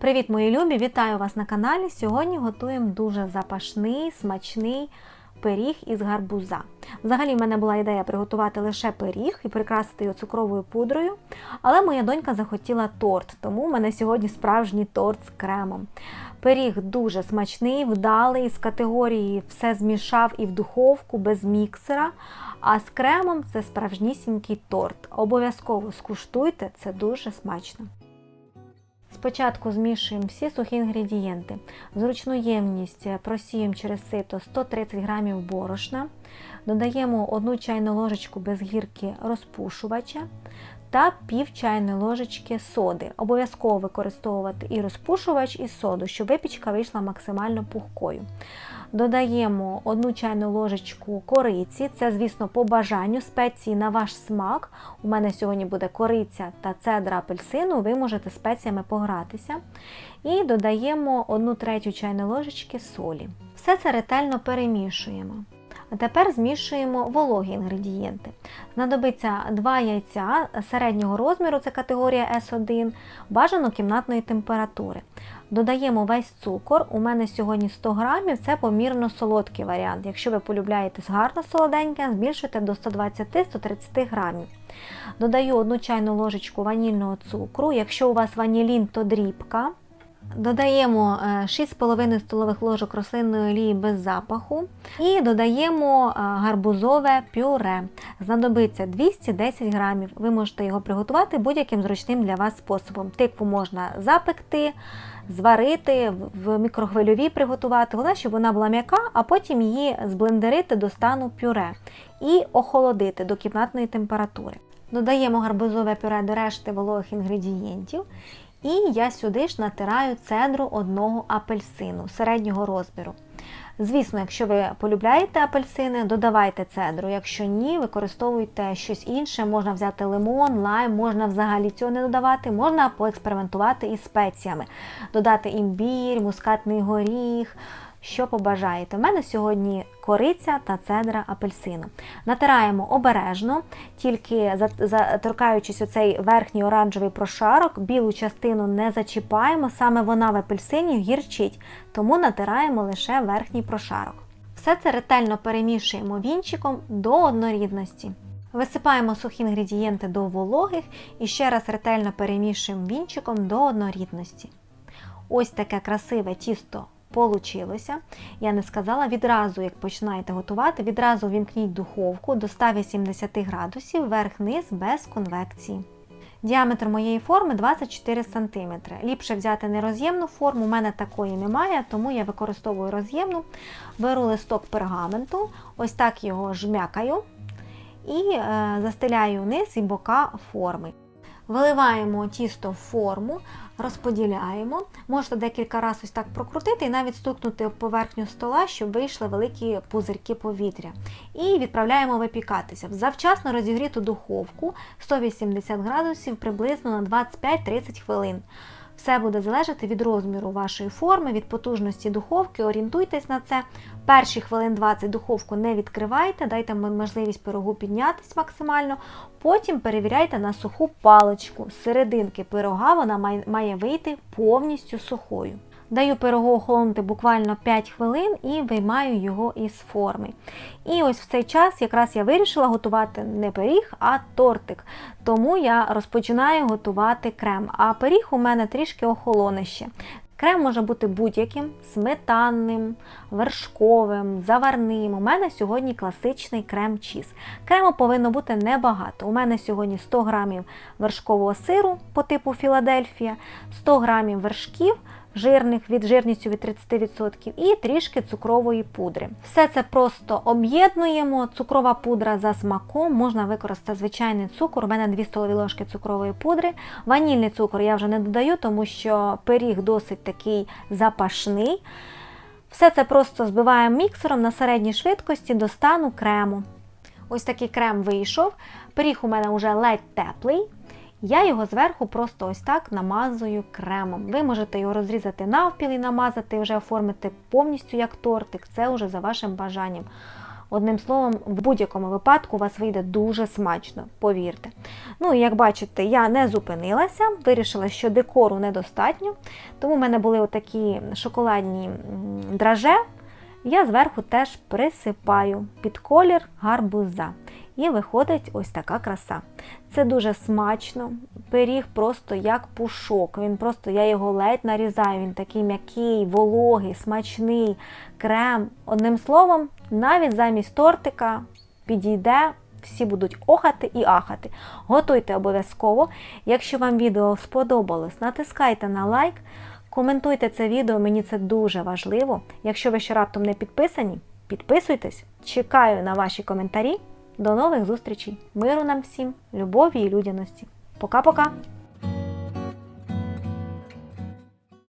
Привіт, мої любі! Вітаю вас на каналі. Сьогодні готуємо дуже запашний, смачний пиріг із гарбуза. Взагалі, в мене була ідея приготувати лише пиріг і прикрасити його цукровою пудрою. Але моя донька захотіла торт, тому в мене сьогодні справжній торт з кремом. Пиріг дуже смачний, вдалий, з категорії все змішав і в духовку без міксера. А з кремом це справжнісінький торт. Обов'язково скуштуйте, це дуже смачно. Спочатку змішуємо всі сухі інгредієнти. В зручну ємність просіємо через сито 130 г борошна, додаємо 1 чайну ложечку без гірки розпушувача та пів чайної ложечки соди. Обов'язково використовувати і розпушувач, і соду, щоб випічка вийшла максимально пухкою. Додаємо 1 чайну ложечку кориці, це, звісно, по бажанню спеції на ваш смак. У мене сьогодні буде кориця та цедра апельсину, ви можете спеціями погратися. І додаємо 1 третю чайної ложечки солі. Все це ретельно перемішуємо. А тепер змішуємо вологі інгредієнти. Знадобиться 2 яйця середнього розміру, це категорія С1, бажано кімнатної температури. Додаємо весь цукор. У мене сьогодні 100 грамів, це помірно солодкий варіант. Якщо ви полюбляєте гарно солоденьке, збільшуйте до 120-130 грамів. Додаю 1 чайну ложечку ванільного цукру. Якщо у вас ванілін, то дрібка. Додаємо 6,5 столових ложок рослинної олії без запаху і додаємо гарбузове пюре. Знадобиться 210 грамів. Ви можете його приготувати будь-яким зручним для вас способом. Тикву можна запекти, зварити, в мікрохвильовій приготувати. Головне, щоб вона була м'яка, а потім її зблендерити до стану пюре і охолодити до кімнатної температури. Додаємо гарбузове пюре до решти вологих інгредієнтів. І я сюди ж натираю цедру одного апельсину середнього розміру. Звісно, якщо ви полюбляєте апельсини, додавайте цедру. Якщо ні, використовуйте щось інше, можна взяти лимон, лайм, можна взагалі цього не додавати, можна поекспериментувати із спеціями, додати імбір, мускатний горіх. Що побажаєте. У мене сьогодні кориця та цедра апельсину. Натираємо обережно, тільки заторкаючись оцей верхній оранжевий прошарок, білу частину не зачіпаємо, саме вона в апельсині гірчить, тому натираємо лише верхній прошарок. Все це ретельно перемішуємо вінчиком до однорідності. Висипаємо сухі інгредієнти до вологих і ще раз ретельно перемішуємо вінчиком до однорідності. Ось таке красиве тісто Получилося. Я не сказала, відразу, як починаєте готувати, відразу вімкніть духовку до 180 градусів верх-низ без конвекції. Діаметр моєї форми 24 см. Ліпше взяти нероз'ємну форму, у мене такої немає, тому я використовую роз'ємну. Беру листок пергаменту, ось так його жмякаю і е, застеляю вниз і бока форми. Виливаємо тісто в форму, розподіляємо. Можете декілька разів ось так прокрутити і навіть стукнути в поверхню стола, щоб вийшли великі пузирки повітря. І відправляємо випікатися завчасно розігріту духовку 180 градусів приблизно на 25-30 хвилин. Все буде залежати від розміру вашої форми, від потужності духовки, орієнтуйтесь на це. Перші хвилин 20 духовку не відкривайте, дайте можливість пирогу піднятись максимально. Потім перевіряйте на суху паличку. З серединки пирога вона має вийти повністю сухою. Даю пирогу охолонути буквально 5 хвилин і виймаю його із форми. І ось в цей час якраз я вирішила готувати не пиріг, а тортик. Тому я розпочинаю готувати крем. А пиріг у мене трішки охолоне ще. Крем може бути будь-яким, сметанним, вершковим, заварним. У мене сьогодні класичний крем-чіз. Крему повинно бути небагато. У мене сьогодні 100 грамів вершкового сиру по типу Філадельфія, 100 грамів вершків, жирних від жирністю від 30% і трішки цукрової пудри. Все це просто об'єднуємо. Цукрова пудра за смаком, можна використати звичайний цукор. У мене 2 столові ложки цукрової пудри. Ванільний цукор я вже не додаю, тому що пиріг досить такий запашний. Все це просто збиваємо міксером на середній швидкості до стану крему. Ось такий крем вийшов. Пиріг у мене вже ледь теплий. Я його зверху просто ось так намазую кремом. Ви можете його розрізати навпіл і намазати, вже оформити повністю як тортик, це вже за вашим бажанням. Одним словом, в будь-якому випадку у вас вийде дуже смачно, повірте. Ну і як бачите, я не зупинилася, вирішила, що декору недостатньо, тому в мене були отакі шоколадні драже. Я зверху теж присипаю під колір гарбуза. І виходить ось така краса. Це дуже смачно. Пиріг просто як пушок. Він просто, я його ледь нарізаю. Він такий м'який, вологий, смачний, крем. Одним словом, навіть замість тортика підійде, всі будуть охати і ахати. Готуйте обов'язково. Якщо вам відео сподобалось, натискайте на лайк. Коментуйте це відео, мені це дуже важливо. Якщо ви ще раптом не підписані, підписуйтесь. Чекаю на ваші коментарі. До нових зустрічей! Миру нам всім, любові і людяності. Пока-пока!